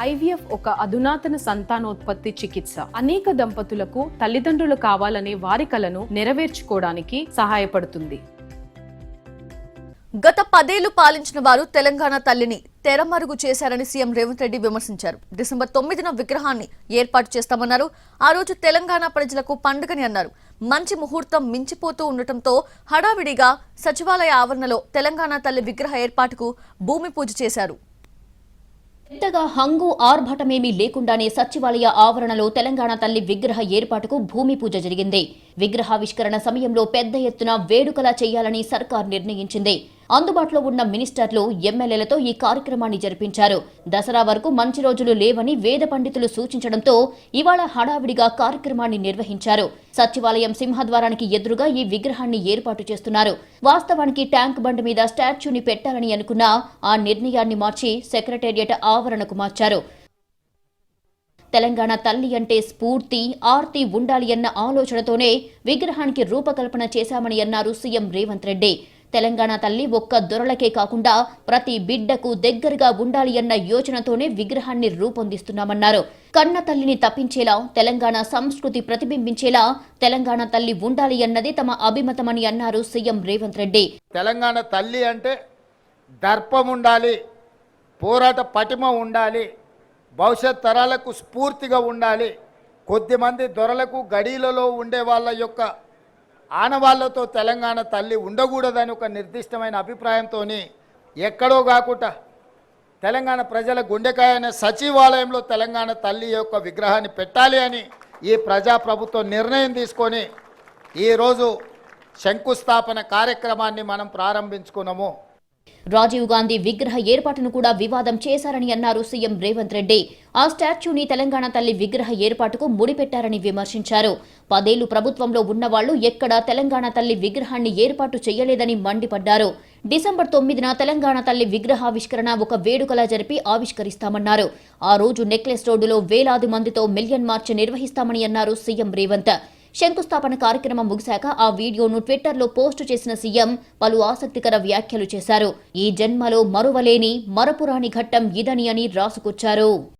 IVF ఒక అధునాతన సంతానోత్పత్తి చికిత్స. అనేక దంపతులకు తల్లిదండ్రులు కావాలనే వారి కలను నెరవేర్చుకోవడానికి సహాయపడుతుంది. గత పదేళ్ళు పాలించిన వారు తెలంగాణ తల్లిని తెరమరుగు చేశారని సీఎం రేవంత్ రెడ్డి విమర్శించారు. డిసెంబర్ తొమ్మిదిన విగ్రహాన్ని ఏర్పాటు చేస్తామన్నారు. ఆ రోజు తెలంగాణ ప్రజలకు పండుగని అన్నారు. మంచి ముహూర్తం మించిపోతూ ఉండటంతో హడావిడిగా సచివాలయ ఆవరణలో తెలంగాణ తల్లి విగ్రహ ఏర్పాటుకు భూమి పూజ చేశారు. పెద్దగా హంగు ఆర్భటమేమీ లేకుండానే సచివాలయ ఆవరణలో తెలంగాణ తల్లి విగ్రహ ఏర్పాటుకు భూమి పూజ జరిగింది. విగ్రహావిష్కరణ సమయంలో పెద్ద ఎత్తున వేడుకలా చేయాలని సర్కార్ నిర్ణయించింది. అందుబాటులో ఉన్న మినిస్టర్లు ఎమ్మెల్యేలతో ఈ కార్యక్రమాన్ని జరిపించారు. దసరా వరకు మంచి రోజులు లేవని వేద పండితులు సూచించడంతో ఇవాళ హడావిడిగా కార్యక్రమాన్ని నిర్వహించారు. సచివాలయం సింహద్వారానికి ఎదురుగా ఈ విగ్రహాన్ని ఏర్పాటు చేస్తున్నారు. వాస్తవానికి ట్యాంక్ బండ్ మీద స్టాచ్యూని పెట్టాలని అనుకున్నా ఆ నిర్ణయాన్ని మార్చి సెక్రటేరియట్ ఆవరణకు మార్చారు. తెలంగాణ తల్లి అంటే స్ఫూర్తి ఆర్తి ఉండాలి అన్న ఆలోచనతోనే విగ్రహానికి రూపకల్పన చేశామని అన్నారు సీఎం రేవంత్ రెడ్డి. తెలంగాణ తల్లి ఒక్క దొరలకే కాకుండా ప్రతి బిడ్డకు దగ్గరగా ఉండాలి అన్న యోచనతోనే విగ్రహాన్ని రూపొందిస్తున్నామన్నారు. కన్న తల్లిని తప్పించేలా తెలంగాణ సంస్కృతి ప్రతిబింబించేలా తెలంగాణ తల్లి ఉండాలి అన్నది తమ అభిమతమని అన్నారు సీఎం రేవంత్ రెడ్డి. తెలంగాణ తల్లి అంటే దర్పం ఉండాలి పోరాట పటిమ ఉండాలి భవిష్యత్ తరాలకు స్ఫూర్తిగా ఉండాలి. కొద్దిమంది దొరలకు గడీలలో ఉండే వాళ్ళ యొక్క ఆనవాళ్ళతో తెలంగాణ తల్లి ఉండకూడదని ఒక నిర్దిష్టమైన అభిప్రాయంతో ఎక్కడో కాకుండా తెలంగాణ ప్రజల గుండెకాయ అనే సచివాలయంలో తెలంగాణ తల్లి యొక్క విగ్రహాన్ని పెట్టాలి అని ఈ ప్రజాప్రభుత్వం నిర్ణయం తీసుకొని ఈరోజు శంకుస్థాపన కార్యక్రమాన్ని మనం ప్రారంభించుకున్నాము. రాజీవ్ గాంధీ విగ్రహ ఏర్పాటును కూడా వివాదం చేశారని అన్నారు సీఎం రేవంత్ రెడ్డి. ఆ స్టాచ్యూని తెలంగాణ తల్లి విగ్రహ ఏర్పాటుకు ముడిపెట్టారని విమర్శించారు. పదేళ్ళు ప్రభుత్వంలో ఉన్నవాళ్ళు ఎక్కడా తెలంగాణ తల్లి విగ్రహాన్ని ఏర్పాటు చేయలేదని మండిపడ్డారు. డిసెంబర్ తొమ్మిదిన తెలంగాణ తల్లి విగ్రహావిష్కరణ ఒక వేడుకలా జరిపి ఆవిష్కరిస్తామన్నారు. ఆ రోజు నెక్లెస్ రోడ్డులో వేలాది మందితో మిలియన్ మార్చ్ నిర్వహిస్తామని అన్నారు సీఎం రేవంత్. శంకుస్థాపన కార్యక్రమం ముగిశాక ఆ వీడియోను ట్విట్టర్లో పోస్టు చేసిన సీఎం పలు ఆసక్తికర వ్యాఖ్యలు చేశారు. ఈ జన్మలో మరువలేని మరపురాని ఘట్టం ఇదని అని రాసుకొచ్చారు.